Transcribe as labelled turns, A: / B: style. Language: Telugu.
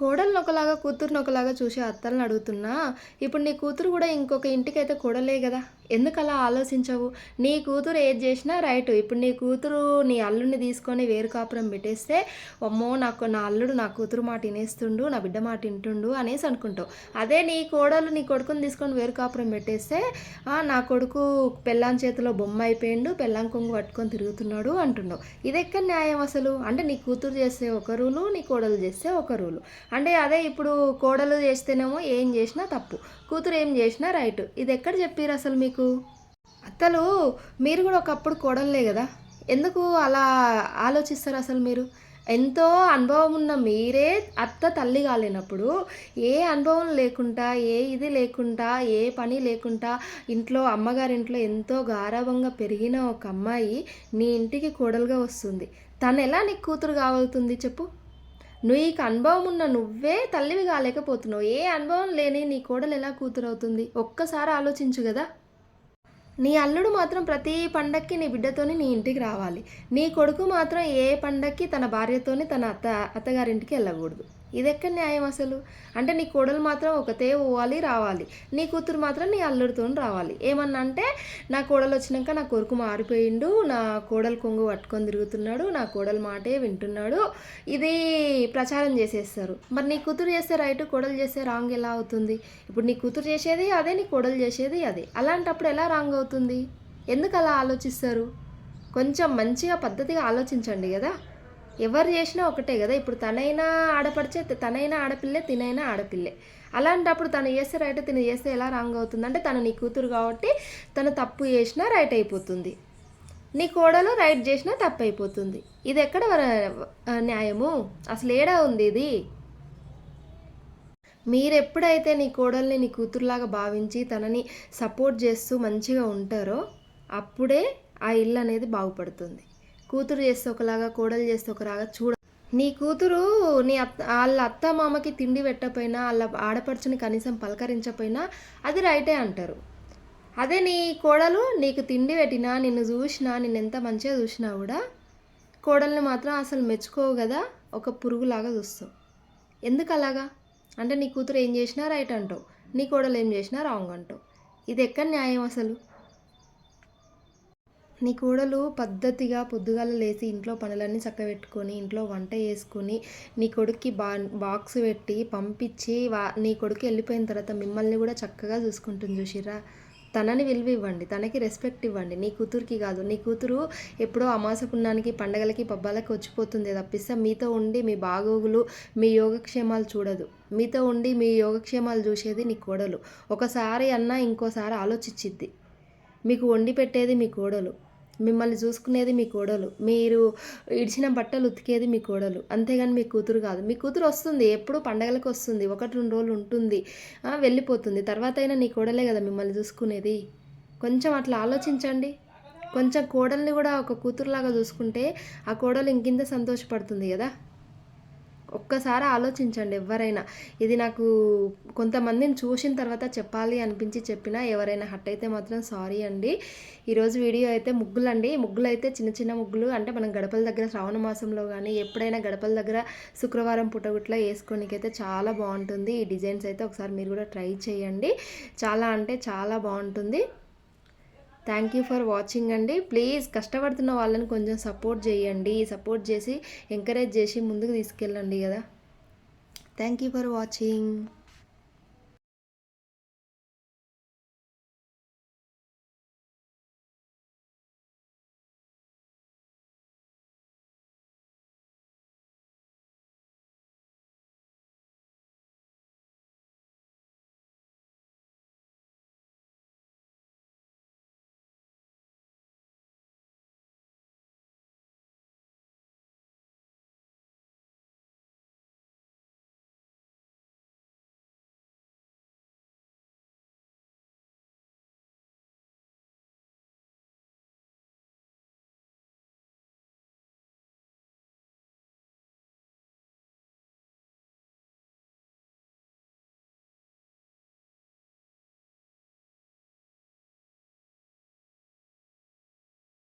A: కోడల్ని ఒకలాగా కూతురుని ఒకలాగా చూసి అత్తల్ని అడుగుతున్నా ఇప్పుడు నీ కూతురు కూడా ఇంకొక ఇంటికైతే కూడలే కదా? ఎందుకు అలా ఆలోచించవు? నీ కూతురు ఏది చేసినా రైట్. ఇప్పుడు నీ కూతురు నీ అల్లుడిని తీసుకొని వేరు కాపురం పెట్టేస్తే అమ్మో నాకు నా అల్లుడు నా కూతురు మాట వినేస్తుండు నా బిడ్డ మాట వింటుండు అనేసి అనుకుంటావు. అదే నీ కోడలు నీ కొడుకుని తీసుకొని వేరు కాపురం పెట్టేస్తే నా కొడుకు పెళ్ళాం చేతిలో బొమ్మ అయిపోయిండు పెళ్ళాం కొంగు పట్టుకొని తిరుగుతున్నాడు అంటున్నావు ఇది ఎక్కడ న్యాయం అసలు? అంటే నీ కూతురు చేస్తే ఒక రూలు నీ కోడలు చేస్తే ఒక రూలు. అంటే అదే ఇప్పుడు కోడలు చేస్తేనేమో ఏం చేసినా తప్పు. కూతురు ఏం చేసినా రైట్. ఇది ఎక్కడ చెప్పారు అసలు మీకు? అత్తలు మీరు కూడా ఒకప్పుడు కోడలే కదా? ఎందుకు అలా ఆలోచిస్తారు అసలు మీరు? ఎంతో అనుభవం ఉన్న మీరే అత్త తల్లి కాలేనప్పుడు ఏ అనుభవం లేకుండా ఏ ఇది లేకుండా ఏ పని లేకుండా ఇంట్లో అమ్మగారింట్లో ఎంతో గారవంగా పెరిగిన ఒక అమ్మాయి నీ ఇంటికి కోడలుగా వస్తుంది. తను ఎలా నీకు కూతురు కావాలుతుంది చెప్పు? నీకు అనుభవం ఉన్న నువ్వే తల్లివి కాలేకపోతున్నావు. ఏ అనుభవం లేని నీ కోడలు ఎలా కూతురవుతుంది? ఒక్కసారి ఆలోచించు కదా. నీ అల్లుడు మాత్రం ప్రతి పండక్కి నీ బిడ్డతోని నీ ఇంటికి రావాలి. నీ కొడుకు మాత్రం ఏ పండక్కి తన భార్యతోని తన అత్త అత్తగారింటికి వెళ్ళకూడదు. ఇది ఎక్కడ న్యాయం అసలు? అంటే నీ కోడలు మాత్రం ఒకతే పోవాలి రావాలి. నీ కూతురు మాత్రం నీ అల్లుడితో రావాలి. ఏమన్నా అంటే నా కోడలు వచ్చినాక నా కొరుకు మారిపోయిండు నా కోడలు కొంగు పట్టుకొని తిరుగుతున్నాడు నా కోడలు మాటే వింటున్నాడు. ఇది ప్రచారం చేసేస్తారు. మరి నీ కూతురు చేస్తే రైట్ కోడలు చేస్తే రాంగ్ ఎలా అవుతుంది? ఇప్పుడు నీ కూతురు చేసేది అదే నీ కోడలు చేసేది అదే. అలాంటప్పుడు ఎలా రాంగ్ అవుతుంది? ఎందుకు అలా ఆలోచిస్తారు? కొంచెం మంచిగా పద్ధతిగా ఆలోచించండి కదా. ఎవరు చేసినా ఒకటే కదా. ఇప్పుడు తనైనా ఆడపడిచే తనైనా ఆడపిల్లే తినైనా ఆడపిల్లే. అలాంటప్పుడు తను చేస్తే రైట్ తిను చేస్తే ఎలా రాంగ్ అవుతుంది అంటే తను నీ కూతురు కాబట్టి తను తప్పు చేసినా రైట్ అయిపోతుంది. నీ కోడలు రైట్ చేసినా తప్పు అయిపోతుంది. ఇది ఎక్కడ న్యాయము? అసలు ఏడా ఉంది ఇది? మీరెప్పుడైతే నీ కోడల్ని నీ కూతురులాగా భావించి తనని సపోర్ట్ చేస్తూ మంచిగా ఉంటారో అప్పుడే ఆ ఇల్లు అనేది బాగుపడుతుంది. కూతురు చేస్తే ఒకలాగా కోడలు చేస్తే ఒకలాగా చూడ. నీ కూతురు నీ అత్త వాళ్ళ అత్త మామకి తిండి పెట్టకపోయినా వాళ్ళ ఆడపడుచుని కనీసం పలకరించపోయినా అది రైటే అంటారు. అదే నీ కోడలు నీకు తిండి పెట్టినా నిన్ను చూసినా నిన్ను ఎంత మంచిగా చూసినా కూడా కోడల్ని మాత్రం అసలు మెచ్చుకోవు కదా ఒక పురుగులాగా చూస్తావు. ఎందుకు అలాగా? అంటే నీ కూతురు ఏం చేసినా రైట్ అంటావు. నీ కోడలు ఏం చేసినా రాంగ్ అంటావు. ఇది ఎక్కడ న్యాయం అసలు? నీ కోడలు పద్ధతిగా పొద్దుగాల లేచి ఇంట్లో పనులన్నీ చక్కబెట్టుకొని ఇంట్లో వంట చేసుకొని నీ కొడుక్కి బా బాక్స్ పెట్టి పంపించి వా నీ కొడుకు వెళ్ళిపోయిన తర్వాత మిమ్మల్ని కూడా చక్కగా చూసుకుంటుంది చూసిరా తనని విలువ ఇవ్వండి తనకి రెస్పెక్ట్ ఇవ్వండి. నీ కూతురికి కాదు నీ కూతురు ఎప్పుడో అమాసపుణ్యానికి పండగలకి పబ్బాలకి వచ్చిపోతుంది తప్పిస్తే మీతో ఉండి మీ బాగోగులు మీ యోగక్షేమాలు చూడదు. మీతో ఉండి మీ యోగక్షేమాలు చూసేది నీ కోడలు. ఒకసారి అన్నా ఇంకోసారి ఆలోచించిద్ది. మీకు వండి పెట్టేది మీ కోడలు. మిమ్మల్ని చూసుకునేది మీ కోడలు. మీరు ఇడిచిన బట్టలు ఉతికేది మీ కోడలు. అంతేగాని మీ కూతురు కాదు. మీ కూతురు వస్తుంది. ఎప్పుడు పండగలకు వస్తుంది. ఒకటి రెండు రోజులు ఉంటుంది. వెళ్ళిపోతుంది. తర్వాత అయినా నీ కోడలే కదా మిమ్మల్ని చూసుకునేది. కొంచెం అట్లా ఆలోచించండి. కొంచెం కోడల్ని కూడా ఒక కూతురులాగా చూసుకుంటే ఆ కోడలు ఇంకింత సంతోషపడుతుంది కదా. ఒక్కసారి ఆలోచించండి ఎవరైనా. ఇది నాకు కొంతమందిని చూసిన తర్వాత చెప్పాలి అనిపించి చెప్పినా ఎవరైనా హట్ అయితే మాత్రం సారీ అండి. ఈరోజు వీడియో అయితే ముగ్గులు అండి ముగ్గులు అయితే చిన్న చిన్న ముగ్గులు. అంటే మనం గడపల దగ్గర శ్రావణ మాసంలో కానీ ఎప్పుడైనా గడపల దగ్గర శుక్రవారం పుట్టగుట్ల వేసుకోనికైతే చాలా బాగుంటుంది. ఈ డిజైన్స్ అయితే ఒకసారి మీరు కూడా ట్రై చేయండి. చాలా అంటే చాలా బాగుంటుంది. థ్యాంక్ యూ ఫర్ వాచింగ్ అండి. ప్లీజ్ కష్టపడుతున్న వాళ్ళని కొంచెం సపోర్ట్ చేయండి. సపోర్ట్ చేసి ఎంకరేజ్ చేసి ముందుకు తీసుకెళ్ళండి కదా. Thank you for watching